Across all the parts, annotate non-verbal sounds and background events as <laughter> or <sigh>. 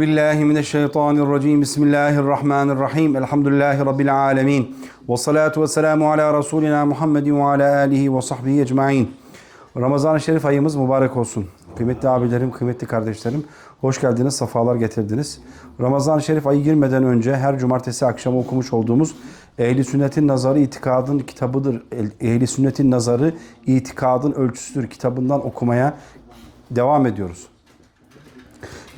billahi mineşşeytanirracim. Bismillahirrahmanirrahim. Elhamdülillahi rabbil alamin. Ve salatu vesselamu ala rasulina Muhammedin ve ala alihi ve sahbihi ecmaîn. Ramazan-ı Şerif ayımız mübarek olsun. Kıymetli abilerim, kıymetli kardeşlerim, hoş geldiniz, safalar getirdiniz. Ramazan-ı Şerif ayı girmeden önce her cumartesi akşamı okumuş olduğumuz Ehli Sünnet'in Nazarı İtikadın kitabıdır. Ehli Sünnet'in Nazarı İtikadın Ölçüsüdür kitabından okumaya devam ediyoruz.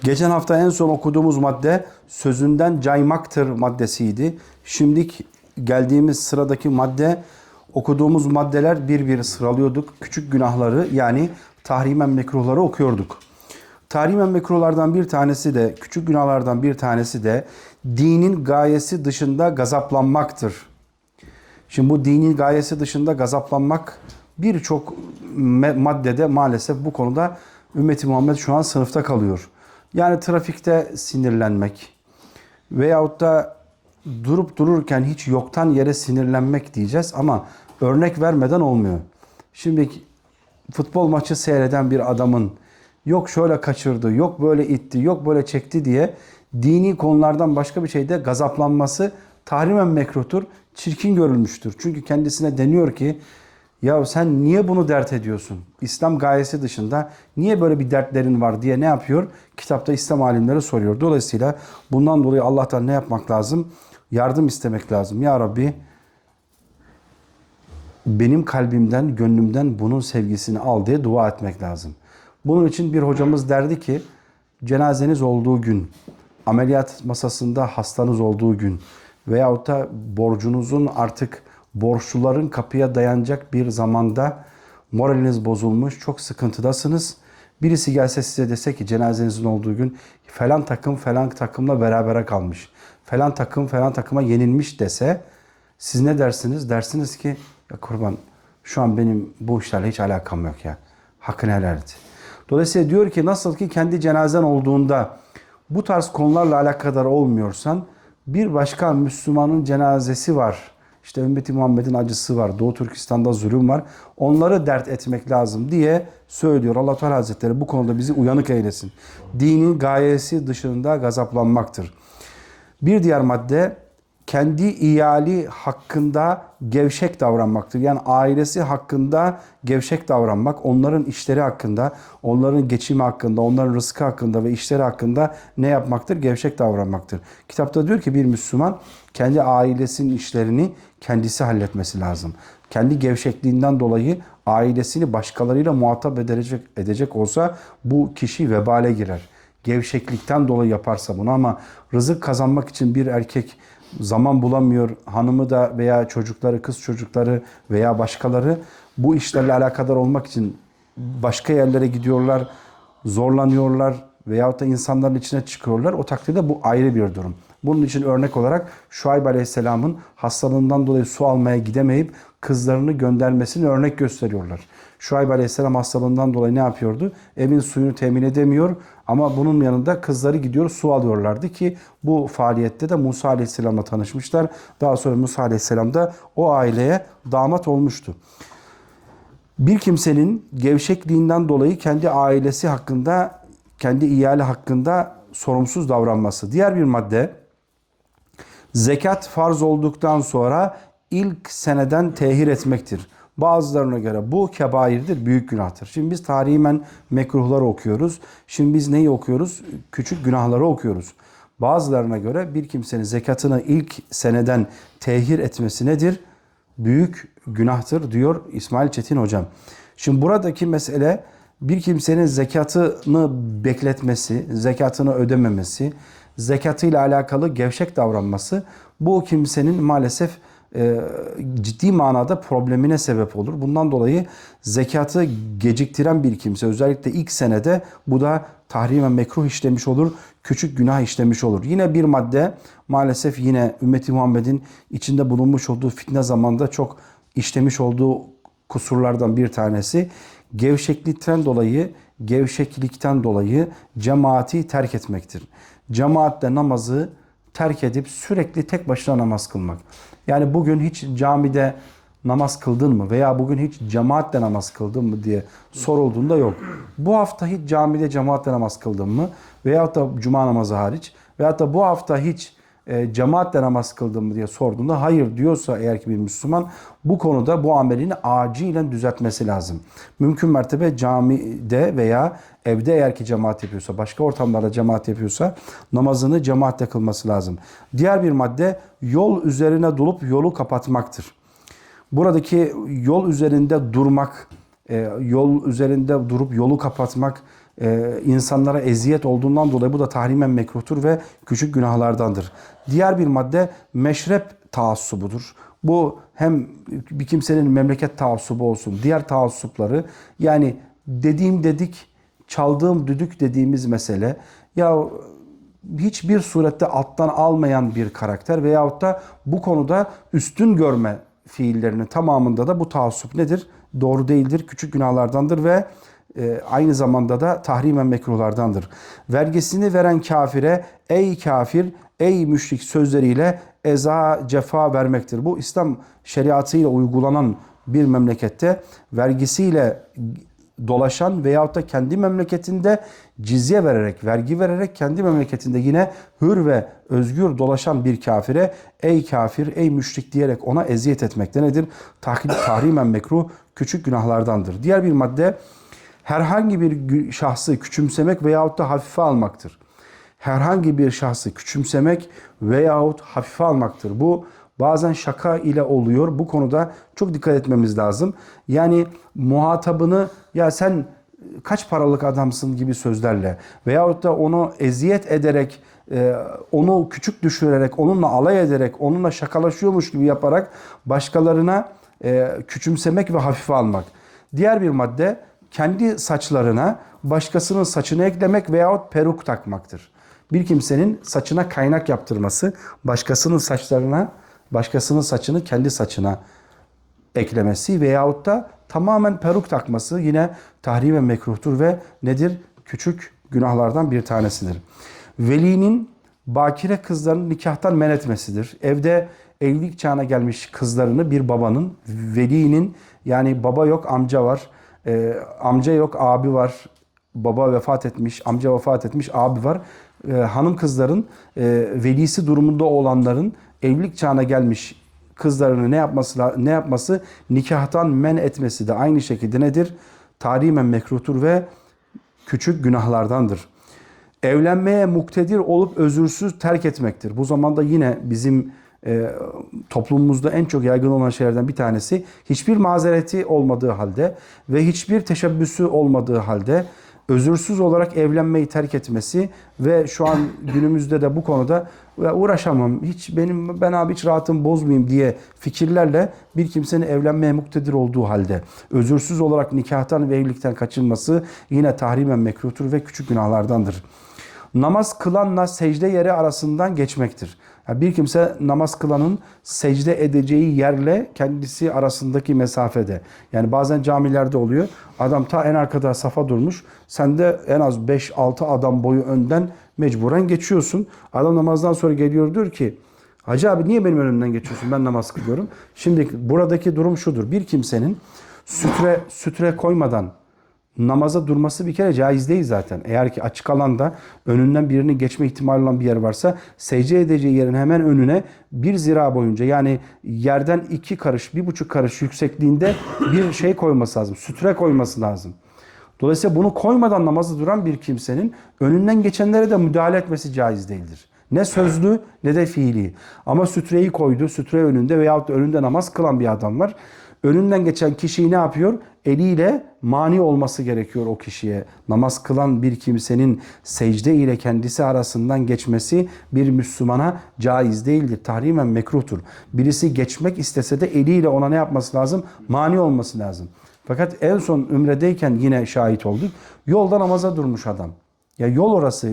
Geçen hafta en son okuduğumuz madde sözünden caymaktır maddesiydi. Şimdi geldiğimiz sıradaki madde okuduğumuz maddeler bir bir sıralıyorduk. Küçük günahları yani tahrimen mekruhları okuyorduk. Tahrimen mekruhlardan bir tanesi de küçük günahlardan bir tanesi de dinin gayesi dışında gazaplanmaktır. Şimdi bu dinin gayesi dışında gazaplanmak birçok maddede maalesef bu konuda ümmeti Muhammed şu an sınıfta kalıyor. Yani trafikte sinirlenmek veyahut da durup dururken hiç yoktan yere sinirlenmek diyeceğiz ama örnek vermeden olmuyor. Şimdi futbol maçı seyreden bir adamın yok şöyle kaçırdı, yok böyle itti, yok böyle çekti diye dini konulardan başka bir şeyde gazaplanması tahrimen mekruhtur, çirkin görülmüştür. Çünkü kendisine deniyor ki ya sen niye bunu dert ediyorsun? İslam gayesi dışında niye böyle bir dertlerin var diye ne yapıyor? Kitapta İslam alimleri soruyor. Dolayısıyla bundan dolayı Allah'tan ne yapmak lazım? Yardım istemek lazım. Ya Rabbi benim kalbimden, gönlümden bunun sevgisini al diye dua etmek lazım. Bunun için bir hocamız derdi ki cenazeniz olduğu gün, ameliyat masasında hastanız olduğu gün veyahut da borcunuzun artık borçluların kapıya dayanacak bir zamanda moraliniz bozulmuş, çok sıkıntıdasınız. Birisi gelse size dese ki cenazenizin olduğu gün falan takım falan takımla berabere kalmış. Falan takım falan takıma yenilmiş dese siz ne dersiniz? Dersiniz ki ya kurban şu an benim bu işlerle hiç alakam yok ya. Hakkını helal et. Dolayısıyla diyor ki nasıl ki kendi cenazen olduğunda bu tarz konularla alakadar olmuyorsan bir başka Müslümanın cenazesi var. İşte ümmeti Muhammed'in acısı var. Doğu Türkistan'da zulüm var. Onları dert etmek lazım diye söylüyor. Allah Teala Hazretleri bu konuda bizi uyanık eylesin. Dinin gayesi dışında gazaplanmaktır. Bir diğer madde kendi iyali hakkında gevşek davranmaktır. Yani ailesi hakkında gevşek davranmak, onların işleri hakkında, onların geçimi hakkında, onların rızkı hakkında ve işleri hakkında ne yapmaktır? Gevşek davranmaktır. Kitapta diyor ki bir Müslüman kendi ailesinin işlerini kendisi halletmesi lazım. Kendi gevşekliğinden dolayı ailesini başkalarıyla muhatap edecek, edecek olsa bu kişi vebale girer gevşeklikten dolayı yaparsa bunu ama rızık kazanmak için bir erkek zaman bulamıyor. Hanımı da veya çocukları, kız çocukları veya başkaları bu işlerle alakadar olmak için başka yerlere gidiyorlar, zorlanıyorlar veyahut da insanların içine çıkıyorlar. O takdirde bu ayrı bir durum. Bunun için örnek olarak Şuayb Aleyhisselam'ın hastalığından dolayı su almaya gidemeyip kızlarını göndermesini örnek gösteriyorlar. Şuayb Aleyhisselam hastalığından dolayı ne yapıyordu? Evin suyunu temin edemiyor ama bunun yanında kızları gidiyor su alıyorlardı ki bu faaliyette de Musa Aleyhisselam'la tanışmışlar. Daha sonra Musa Aleyhisselam da o aileye damat olmuştu. Bir kimsenin gevşekliğinden dolayı kendi ailesi hakkında, kendi iyali hakkında sorumsuz davranması. Diğer bir madde zekat farz olduktan sonra ilk seneden tehir etmektir. Bazılarına göre bu kebairdir, büyük günahtır. Şimdi biz tarihimen mekruhları okuyoruz. Şimdi biz neyi okuyoruz? Küçük günahları okuyoruz. Bazılarına göre bir kimsenin zekatını ilk seneden tehir etmesi nedir? Büyük günahtır diyor İsmail Çetin hocam. Şimdi buradaki mesele bir kimsenin zekatını bekletmesi, zekatını ödememesi, zekatıyla alakalı gevşek davranması bu kimsenin maalesef e, ciddi manada problemine sebep olur. Bundan dolayı zekatı geciktiren bir kimse özellikle ilk senede bu da tahrimen mekruh işlemiş olur, küçük günah işlemiş olur. Yine bir madde maalesef yine ümmeti Muhammed'in içinde bulunmuş olduğu fitne zamanında çok işlemiş olduğu kusurlardan bir tanesi gevşeklikten dolayı, gevşeklikten dolayı cemaati terk etmektir. Cemaatle namazı terk edip sürekli tek başına namaz kılmak. Yani bugün hiç camide namaz kıldın mı veya bugün hiç cemaatle namaz kıldın mı diye sorulduğunda yok. Bu hafta hiç camide cemaatle namaz kıldın mı veyahut da cuma namazı hariç veyahut da bu hafta hiç e, cemaatle namaz kıldın mı diye sorduğunda hayır diyorsa eğer ki bir Müslüman bu konuda bu amelini acilen düzeltmesi lazım. Mümkün mertebe camide veya evde eğer ki cemaat yapıyorsa, başka ortamlarda cemaat yapıyorsa namazını cemaatle kılması lazım. Diğer bir madde yol üzerine dolup yolu kapatmaktır. Buradaki yol üzerinde durmak, e, yol üzerinde durup yolu kapatmak e, insanlara eziyet olduğundan dolayı bu da tahrimen mekruhtur ve küçük günahlardandır. Diğer bir madde meşrep taassubudur. Bu hem bir kimsenin memleket taassubu olsun, diğer taassupları yani dediğim dedik, çaldığım düdük dediğimiz mesele ya hiçbir surette alttan almayan bir karakter veyahut da bu konuda üstün görme fiillerinin tamamında da bu taassup nedir? Doğru değildir, küçük günahlardandır ve aynı zamanda da tahrimen mekruhlardandır. Vergisini veren kafire ey kafir, ey müşrik sözleriyle eza, cefa vermektir. Bu İslam şeriatıyla uygulanan bir memlekette vergisiyle dolaşan veyahut da kendi memleketinde cizye vererek, vergi vererek kendi memleketinde yine hür ve özgür dolaşan bir kafire ey kafir, ey müşrik diyerek ona eziyet etmekte nedir? Tahrim, tahrimen mekruh küçük günahlardandır. Diğer bir madde herhangi bir şahsı küçümsemek veyahut da hafife almaktır. Herhangi bir şahsı küçümsemek veyahut hafife almaktır. Bu bazen şaka ile oluyor. Bu konuda çok dikkat etmemiz lazım. Yani muhatabını ya sen kaç paralık adamsın gibi sözlerle veyahut da onu eziyet ederek onu küçük düşürerek, onunla alay ederek, onunla şakalaşıyormuş gibi yaparak başkalarına küçümsemek ve hafife almak. Diğer bir madde kendi saçlarına başkasının saçını eklemek veyahut peruk takmaktır. Bir kimsenin saçına kaynak yaptırması, başkasının saçlarına, başkasının saçını kendi saçına eklemesi veyahut da tamamen peruk takması yine tahrim ve mekruhtur ve nedir? Küçük günahlardan bir tanesidir. Velinin bakire kızlarını nikahtan men etmesidir. Evde evlilik çağına gelmiş kızlarını bir babanın, velinin yani baba yok amca var, e, amca yok abi var, baba vefat etmiş, amca vefat etmiş, abi var. E, hanım kızların e, velisi durumunda olanların evlilik çağına gelmiş kızlarını ne yapması ne yapması nikahtan men etmesi de aynı şekilde nedir? Tarimen mekruhtur ve küçük günahlardandır. Evlenmeye muktedir olup özürsüz terk etmektir. Bu zamanda yine bizim e, toplumumuzda en çok yaygın olan şeylerden bir tanesi hiçbir mazereti olmadığı halde ve hiçbir teşebbüsü olmadığı halde özürsüz olarak evlenmeyi terk etmesi ve şu an <coughs> günümüzde de bu konuda "Ya uğraşamam, hiç benim ben abi hiç rahatım bozmayayım diye fikirlerle bir kimsenin evlenmeye muktedir olduğu halde özürsüz olarak nikahtan ve evlilikten kaçınması yine tahrimen mekruhtur ve küçük günahlardandır. Namaz kılanla secde yeri arasından geçmektir. Yani bir kimse namaz kılanın secde edeceği yerle kendisi arasındaki mesafede. Yani bazen camilerde oluyor. Adam ta en arkada safa durmuş. Sen de en az 5-6 adam boyu önden mecburen geçiyorsun. Adam namazdan sonra geliyor diyor ki Hacı abi niye benim önümden geçiyorsun? Ben namaz kılıyorum. Şimdi buradaki durum şudur. Bir kimsenin sütre, sütre koymadan namaza durması bir kere caiz değil zaten. Eğer ki açık alanda önünden birini geçme ihtimali olan bir yer varsa secde edeceği yerin hemen önüne bir zira boyunca yani yerden iki karış, bir buçuk karış yüksekliğinde bir şey koyması lazım. Sütre koyması lazım. Dolayısıyla bunu koymadan namazı duran bir kimsenin önünden geçenlere de müdahale etmesi caiz değildir. Ne sözlü ne de fiili. Ama sütreyi koydu, sütre önünde veyahut da önünde namaz kılan bir adam var. Önünden geçen kişiyi ne yapıyor? Eliyle mani olması gerekiyor o kişiye. Namaz kılan bir kimsenin secde ile kendisi arasından geçmesi bir Müslümana caiz değildir. Tahrimen mekruhtur. Birisi geçmek istese de eliyle ona ne yapması lazım? Mani olması lazım. Fakat en son ümredeyken yine şahit olduk. Yolda namaza durmuş adam. Ya yol orası.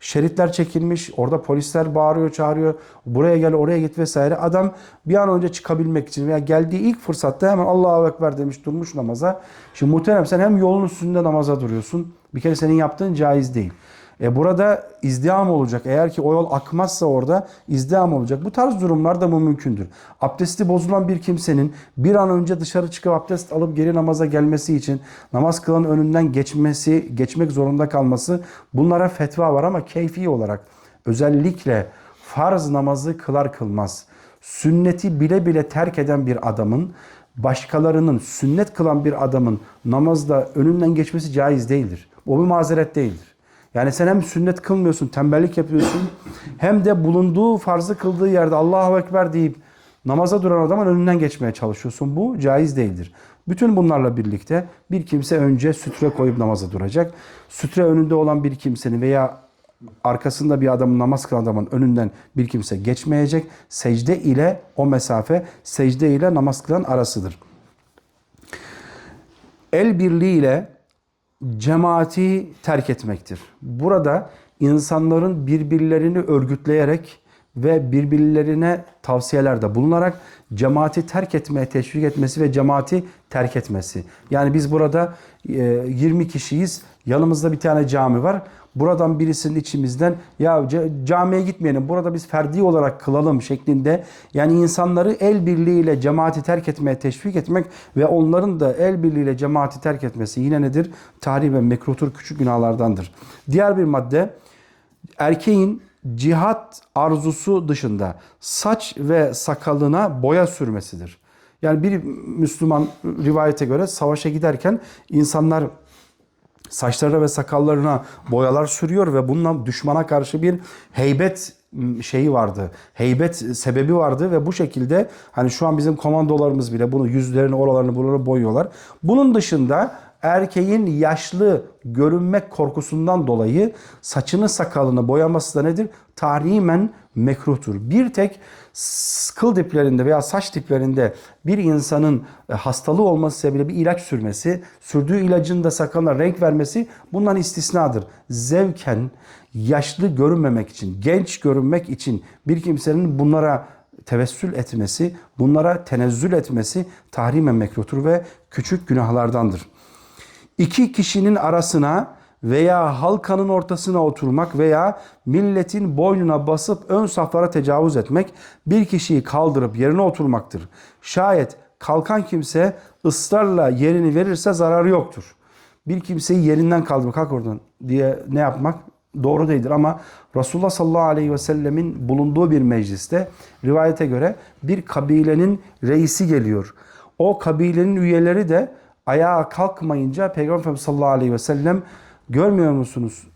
Şeritler çekilmiş. Orada polisler bağırıyor, çağırıyor. Buraya gel, oraya git vesaire. Adam bir an önce çıkabilmek için veya geldiği ilk fırsatta hemen Allahu Ekber demiş durmuş namaza. Şimdi muhterem sen hem yolun üstünde namaza duruyorsun. Bir kere senin yaptığın caiz değil. E burada izdiham olacak. Eğer ki o yol akmazsa orada izdiham olacak. Bu tarz durumlarda bu mümkündür. Abdesti bozulan bir kimsenin bir an önce dışarı çıkıp abdest alıp geri namaza gelmesi için namaz kılan önünden geçmesi, geçmek zorunda kalması bunlara fetva var ama keyfi olarak özellikle farz namazı kılar kılmaz sünneti bile bile terk eden bir adamın başkalarının sünnet kılan bir adamın namazda önünden geçmesi caiz değildir. O bir mazeret değildir. Yani sen hem sünnet kılmıyorsun, tembellik yapıyorsun <coughs> hem de bulunduğu farzı kıldığı yerde Allahu Ekber deyip namaza duran adamın önünden geçmeye çalışıyorsun. Bu caiz değildir. Bütün bunlarla birlikte bir kimse önce sütre koyup namaza duracak. Sütre önünde olan bir kimsenin veya arkasında bir adamın namaz kılan adamın önünden bir kimse geçmeyecek. Secde ile o mesafe secde ile namaz kılan arasıdır. El birliğiyle cemaati terk etmektir. Burada insanların birbirlerini örgütleyerek ve birbirlerine tavsiyelerde bulunarak cemaati terk etmeye teşvik etmesi ve cemaati terk etmesi. Yani biz burada e, 20 kişiyiz. Yanımızda bir tane cami var. Buradan birisinin içimizden ya ca- camiye gitmeyelim burada biz ferdi olarak kılalım şeklinde yani insanları el birliğiyle cemaati terk etmeye teşvik etmek ve onların da el birliğiyle cemaati terk etmesi yine nedir? Tarih ve mekruhtur küçük günahlardandır. Diğer bir madde erkeğin cihat arzusu dışında saç ve sakalına boya sürmesidir. Yani bir Müslüman rivayete göre savaşa giderken insanlar saçlarına ve sakallarına boyalar sürüyor ve bununla düşmana karşı bir heybet şeyi vardı. Heybet sebebi vardı ve bu şekilde hani şu an bizim komandolarımız bile bunu yüzlerini oralarını buraları boyuyorlar. Bunun dışında erkeğin yaşlı görünmek korkusundan dolayı saçını sakalını boyaması da nedir? Tahrimen mekruhtur. Bir tek kıl diplerinde veya saç diplerinde bir insanın e, hastalığı olması sebebiyle bir ilaç sürmesi, sürdüğü ilacın da sakalına renk vermesi bundan istisnadır. Zevken yaşlı görünmemek için, genç görünmek için bir kimsenin bunlara tevessül etmesi, bunlara tenezzül etmesi tahrimen mekruhtur ve küçük günahlardandır. İki kişinin arasına veya halkanın ortasına oturmak veya milletin boynuna basıp ön saflara tecavüz etmek bir kişiyi kaldırıp yerine oturmaktır. Şayet kalkan kimse ısrarla yerini verirse zararı yoktur. Bir kimseyi yerinden kaldırmak, kalk oradan diye ne yapmak doğru değildir ama Resulullah sallallahu aleyhi ve sellemin bulunduğu bir mecliste rivayete göre bir kabilenin reisi geliyor. O kabilenin üyeleri de ayağa kalkmayınca Peygamber Efendimiz sallallahu aleyhi ve sellem görmüyor musunuz?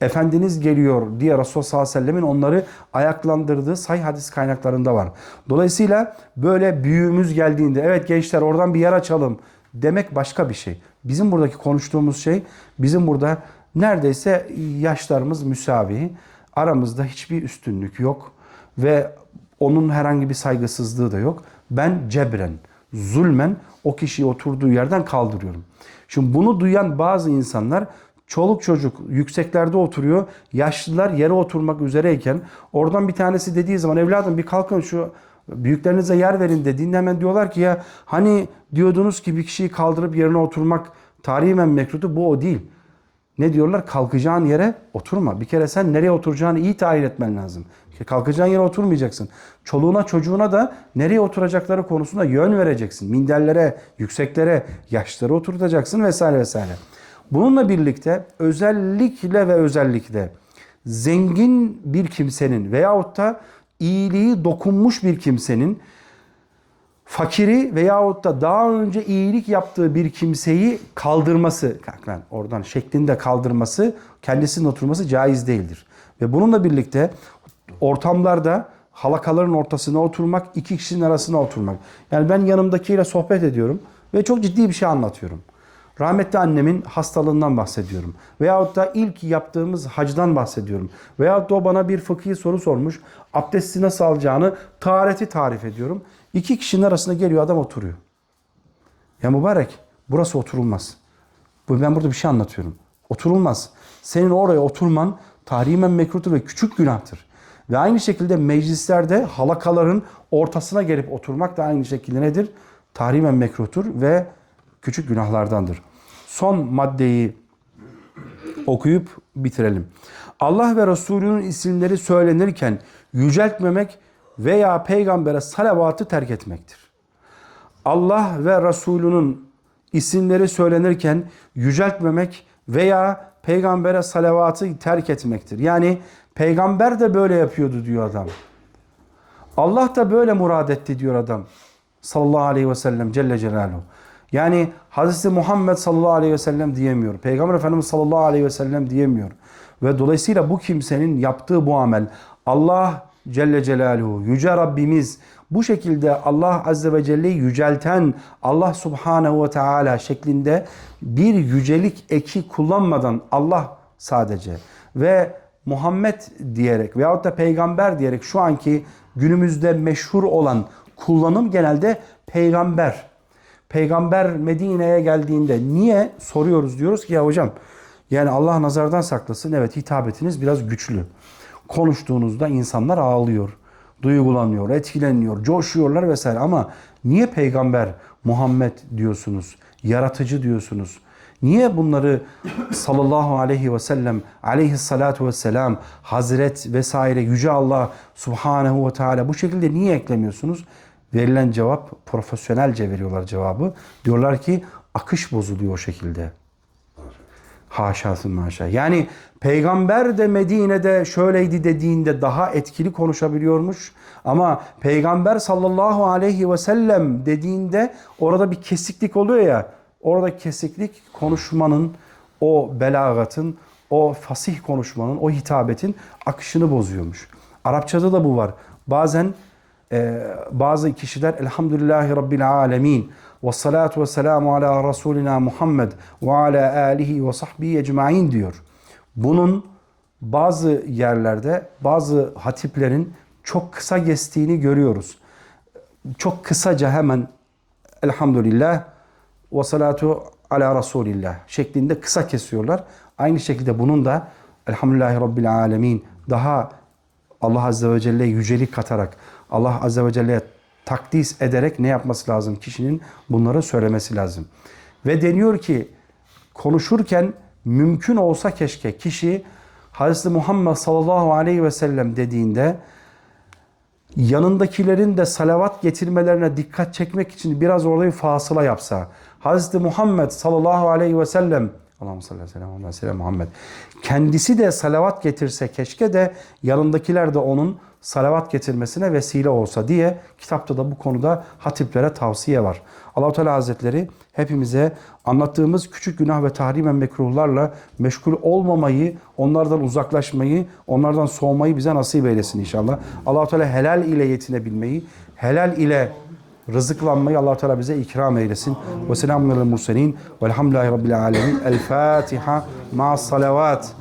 Efendiniz geliyor diye Resulullah sallallahu aleyhi ve sellemin onları ayaklandırdığı sahih hadis kaynaklarında var. Dolayısıyla böyle büyüğümüz geldiğinde evet gençler oradan bir yer açalım demek başka bir şey. Bizim buradaki konuştuğumuz şey bizim burada neredeyse yaşlarımız müsavi. Aramızda hiçbir üstünlük yok ve onun herhangi bir saygısızlığı da yok. Ben cebren, zulmen o kişiyi oturduğu yerden kaldırıyorum. Şimdi bunu duyan bazı insanlar çoluk çocuk yükseklerde oturuyor. Yaşlılar yere oturmak üzereyken oradan bir tanesi dediği zaman evladım bir kalkın şu büyüklerinize yer verin dediğinde hemen diyorlar ki ya hani diyordunuz ki bir kişiyi kaldırıp yerine oturmak tarihimen mekruhtu bu o değil. Ne diyorlar? Kalkacağın yere oturma. Bir kere sen nereye oturacağını iyi tayin etmen lazım. Kalkacağın yere oturmayacaksın. Çoluğuna çocuğuna da nereye oturacakları konusunda yön vereceksin. Minderlere, yükseklere, yaşlara oturtacaksın vesaire vesaire. Bununla birlikte özellikle ve özellikle zengin bir kimsenin veyahut da iyiliği dokunmuş bir kimsenin fakiri veyahut da daha önce iyilik yaptığı bir kimseyi kaldırması, kalk lan oradan şeklinde kaldırması, kendisinin oturması caiz değildir. Ve bununla birlikte ortamlarda halakaların ortasına oturmak, iki kişinin arasına oturmak. Yani ben yanımdakiyle sohbet ediyorum ve çok ciddi bir şey anlatıyorum. Rahmetli annemin hastalığından bahsediyorum. Veyahut da ilk yaptığımız hacdan bahsediyorum. Veyahut da o bana bir fıkhi soru sormuş. Abdesti nasıl alacağını, tahareti tarif ediyorum. İki kişinin arasında geliyor adam oturuyor. Ya mübarek burası oturulmaz. Ben burada bir şey anlatıyorum. Oturulmaz. Senin oraya oturman tahrimen mekruhtur ve küçük günahtır. Ve aynı şekilde meclislerde halakaların ortasına gelip oturmak da aynı şekilde nedir? Tahrimen mekruhtur ve küçük günahlardandır. Son maddeyi okuyup bitirelim. Allah ve Resulünün isimleri söylenirken yüceltmemek veya peygambere salavatı terk etmektir. Allah ve Resulünün isimleri söylenirken yüceltmemek veya peygambere salavatı terk etmektir. Yani peygamber de böyle yapıyordu diyor adam. Allah da böyle murad etti diyor adam. Sallallahu aleyhi ve sellem Celle Celaluhu. Yani Hazreti Muhammed sallallahu aleyhi ve sellem diyemiyor. Peygamber Efendimiz sallallahu aleyhi ve sellem diyemiyor. Ve dolayısıyla bu kimsenin yaptığı bu amel Allah Celle Celaluhu, Yüce Rabbimiz bu şekilde Allah Azze ve Celle'yi yücelten Allah Subhanahu ve Teala şeklinde bir yücelik eki kullanmadan Allah sadece ve Muhammed diyerek veyahut da peygamber diyerek şu anki günümüzde meşhur olan kullanım genelde peygamber. Peygamber Medine'ye geldiğinde niye soruyoruz diyoruz ki ya hocam yani Allah nazardan saklasın evet hitabetiniz biraz güçlü. Konuştuğunuzda insanlar ağlıyor, duygulanıyor, etkileniyor, coşuyorlar vesaire ama niye peygamber Muhammed diyorsunuz, yaratıcı diyorsunuz? Niye bunları sallallahu aleyhi ve sellem, aleyhissalatu vesselam, hazret vesaire yüce Allah subhanehu ve teala bu şekilde niye eklemiyorsunuz? Verilen cevap profesyonelce veriyorlar cevabı. Diyorlar ki akış bozuluyor o şekilde. Haşasın maşa. Yani peygamber de Medine'de şöyleydi dediğinde daha etkili konuşabiliyormuş. Ama peygamber sallallahu aleyhi ve sellem dediğinde orada bir kesiklik oluyor ya. Orada kesiklik konuşmanın, o belagatın, o fasih konuşmanın, o hitabetin akışını bozuyormuş. Arapçada da bu var. Bazen e, bazı kişiler Elhamdülillahi Rabbil Alemin ve salatu ve selamu ala Resulina Muhammed ve ala alihi ve sahbihi ecmain diyor. Bunun bazı yerlerde bazı hatiplerin çok kısa geçtiğini görüyoruz. Çok kısaca hemen Elhamdülillah ve salatu ala Resulillah şeklinde kısa kesiyorlar. Aynı şekilde bunun da Elhamdülillahi Rabbil Alemin daha Allah Azze ve Celle yücelik katarak Allah Azze ve Celle'ye takdis ederek ne yapması lazım? Kişinin bunları söylemesi lazım. Ve deniyor ki konuşurken mümkün olsa keşke kişi Hazreti Muhammed sallallahu aleyhi ve sellem dediğinde yanındakilerin de salavat getirmelerine dikkat çekmek için biraz orada bir fasıla yapsa. Hazreti Muhammed sallallahu aleyhi ve sellem Allahümme salli aleyhi ve sellem Muhammed. Kendisi de salavat getirse keşke de yanındakiler de onun salavat getirmesine vesile olsa diye kitapta da bu konuda hatiplere tavsiye var. Allahu Teala Hazretleri hepimize anlattığımız küçük günah ve tahrimen mekruhlarla meşgul olmamayı, onlardan uzaklaşmayı, onlardan soğumayı bize nasip eylesin inşallah. Allahu Teala helal ile yetinebilmeyi, helal ile rızıklanmayı allah Teala bize ikram eylesin. Ve selamun aleyhi murselin. Velhamdülillahi Rabbil alemin. El Fatiha ma'as salavat.